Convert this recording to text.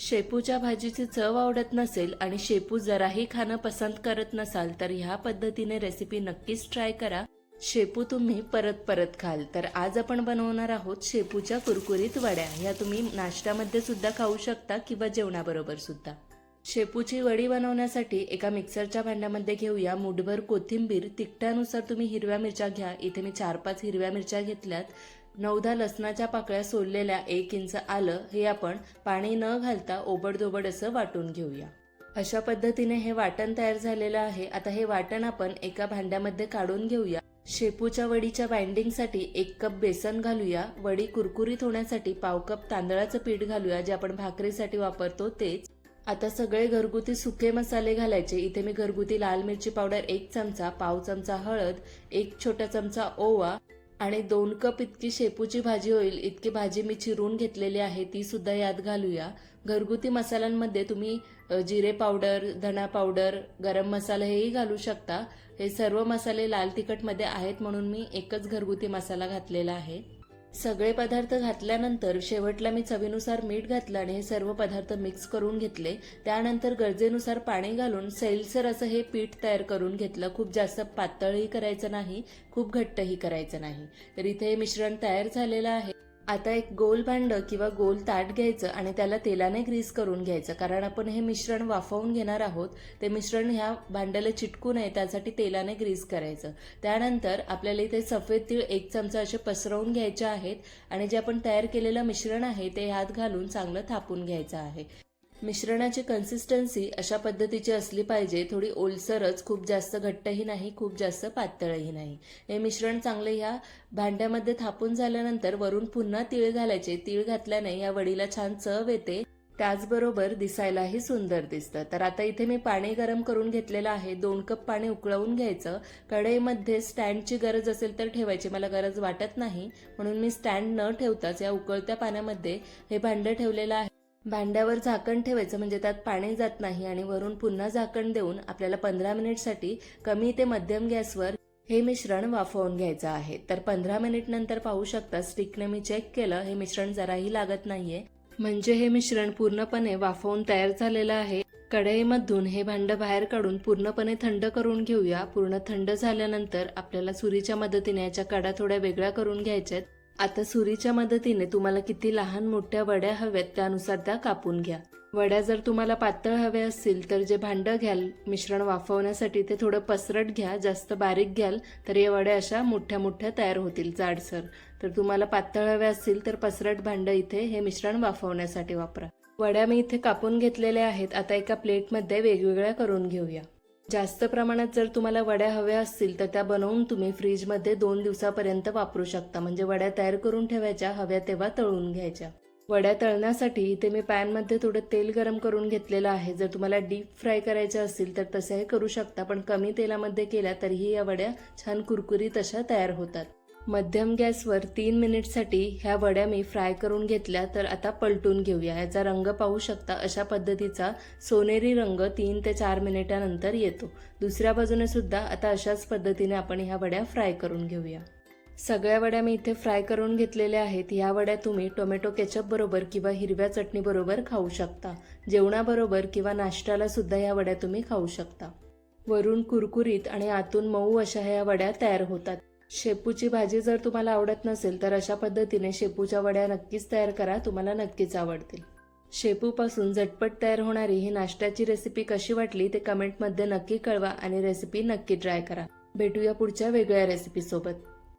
शेपूच्या भाजीची चव आवडत नसेल आणि शेपू जराही खाणं पसंत करत नसाल तर ह्या पद्धतीने रेसिपी नक्कीच ट्राय करा. शेपू तुम्ही परत परत खाल. तर आज आपण बनवणार आहोत शेपूच्या कुरकुरीत वड्या. ह्या तुम्ही नाश्त्यामध्ये सुद्धा खाऊ शकता किंवा जेवणाबरोबर सुद्धा. शेपूची वडी बनवण्यासाठी एका मिक्सरच्या भांड्यामध्ये घेऊया मुठभर कोथिंबीर. तिखटानुसार तुम्ही हिरव्या मिरच्या घ्या. इथे मी चार पाच हिरव्या मिरच्या घेतल्यात. नवधा लसणाच्या पाकळ्या सोललेल्या एक इंच आलं हे आपण पाणी न घालता ओबडधोबड असं वाटून घेऊया. अशा पद्धतीने हे वाटण तयार झालेलं आहे. आता हे वाटण आपण एका भांड्यामध्ये काढून घेऊया. शेपूच्या वडीच्या बाइंडिंगसाठी एक कप बेसन घालूया. वडी कुरकुरीत होण्यासाठी पाव कप तांदळाचं पीठ घालूया जे आपण भाकरीसाठी वापरतो तेच. आता सगळे घरगुती सुके मसाले घालायचे. इथे मी घरगुती लाल मिरची पावडर एक चमचा पाव चमचा हळद एक छोटा चमचा ओवा आणि दोन कप इतकी शेपूची भाजी होईल इतकी भाजी मी चिरून घेतलेली आहे ती सुद्धा यात घालूया. घरगुती मसाल्यांमध्ये तुम्ही जिरे पावडर धणा पावडर गरम मसाला हेही घालू शकता. हे सर्व मसाले लाल तिखटमध्ये आहेत म्हणून मी एकच घरगुती मसाला घातलेला आहे. सगळे पदार्थ घातल्यानंतर शेवटला मी चवीनुसार मीठ घातलं आणि हे सर्व पदार्थ मिक्स करून घेतले. त्यानंतर गरजेनुसार पाणी घालून सैलसर असं हे पीठ तयार करून घेतलं. खूप जास्त पातळही करायचं नाही खूप घट्टही करायचं नाही. तर इथे हे मिश्रण तयार झालेलं आहे. आता एक गोल भांड किंवा गोल ताट घ्यायचं आणि त्याला तेलाने ग्रीस करून घ्यायचं. कारण आपण हे मिश्रण वाफवून घेणार आहोत ते मिश्रण ह्या भांड्याला चिटकू नये त्यासाठी तेलाने ग्रीस करायचं. त्यानंतर आपल्याला इथे सफेद तीळ एक चमचा असे पसरवून घ्यायचे आहेत आणि जे आपण तयार केलेलं मिश्रण आहे ते ह्यात घालून चांगलं थापून घ्यायचं आहे. मिश्रणाची कन्सिस्टन्सी अशा पद्धतीची असली पाहिजे. थोडी ओलसरच खूप जास्त घट्टही नाही खूप जास्त पातळही नाही. हे मिश्रण चांगले ह्या भांड्यामध्ये थापून झाल्यानंतर वरून पुन्हा तीळ घालायचे. तीळ घातल्याने या वडीला छान चव येते. त्याचबरोबर दिसायलाही सुंदर दिसतं. तर आता इथे मी पाणी गरम करून घेतलेलं आहे. दोन कप पाणी उकळवून घ्यायचं. कढईमध्ये स्टँडची गरज असेल तर ठेवायची. मला गरज वाटत नाही. म्हणून मी स्टँड न ठेवताच या उकळत्या पाण्यामध्ये हे भांडं ठेवलेलं आहे. भांड्यावर झाकण ठेवायचं म्हणजे त्यात पाणी जात नाही आणि वरून पुन्हा झाकण देऊन आपल्याला पंधरा मिनिटसाठी कमी ते मध्यम गॅसवर हे मिश्रण वाफवून घ्यायचं आहे. तर पंधरा मिनिट नंतर पाहू शकता स्टिकने मी चेक केलं हे मिश्रण जराही लागत नाहीये. म्हणजे हे मिश्रण पूर्णपणे वाफवून तयार झालेलं आहे. कढईमधून हे भांड बाहेर काढून पूर्णपणे थंड करून घेऊया. पूर्ण थंड झाल्यानंतर आपल्याला सुरीच्या मदतीने याच्या कडा थोड्या वेगळ्या करून घ्यायच्यात. आता सुरीच्या मदतीने तुम्हाला किती लहान मोठ्या वड्या हव्यात त्यानुसार त्या कापून घ्या. वड्या जर तुम्हाला पातळ हव्या असतील तर जे भांडं घ्याल मिश्रण वाफवण्यासाठी ते थोडं पसरट घ्या जास्त बारीक घ्याल तर या वड्या अशा मोठ्या मोठ्या तयार होतील जाडसर. तर तुम्हाला पातळ हव्या असतील तर पसरट भांडं इथे हे मिश्रण वाफवण्यासाठी वापरा. वड्या मी इथे कापून घेतलेल्या आहेत आता एका प्लेटमध्ये वेगवेगळ्या करून घेऊया. जास्त प्रमाणात जर तुम्हाला वड्या हव्या असतील तर त्या बनवून तुम्ही फ्रीजमध्ये दोन दिवसापर्यंत वापरू शकता. म्हणजे वड्या तयार करून ठेवायच्या हव्या तेव्हा तळून घ्यायच्या. वड्या तळण्यासाठी इथे मी पॅनमध्ये थोडं तेल गरम करून घेतलेलं आहे. जर तुम्हाला डीप फ्राय करायच्या असतील तर तसंही करू शकता पण कमी तेलामध्ये केल्या तरीही या वड्या छान कुरकुरीत अशा तयार होतात. मध्यम गॅसवर तीन मिनिटसाठी ह्या वड्या मी फ्राय करून घेतल्या तर आता पलटून घेऊया. ह्याचा रंग पाहू शकता अशा पद्धतीचा सोनेरी रंग तीन ते चार मिनिटानंतर येतो. दुसऱ्या बाजूने सुद्धा आता अशाच पद्धतीने आपण ह्या वड्या फ्राय करून घेऊया. सगळ्या वड्या मी इथे फ्राय करून घेतलेल्या आहेत. ह्या वड्या तुम्ही टोमॅटो केचपबरोबर किंवा हिरव्या चटणीबरोबर खाऊ शकता. जेवणाबरोबर किंवा नाश्त्याला सुद्धा ह्या वड्या तुम्ही खाऊ शकता. वरून कुरकुरीत आणि आतून मऊ अशा ह्या वड्या तयार होतात. शेपूची भाजी जर तुम्हाला आवडत नसेल तर अशा पद्धतीने शेपूच्या वड्या नक्कीच तयार करा. तुम्हाला नक्कीच आवडतील. शेपूपासून झटपट तयार होणारी ही नाश्त्याची रेसिपी कशी वाटली ते कमेंटमध्ये नक्की कळवा आणि रेसिपी नक्की ट्राय करा. भेटूया पुढच्या वेगळ्या रेसिपीसोबत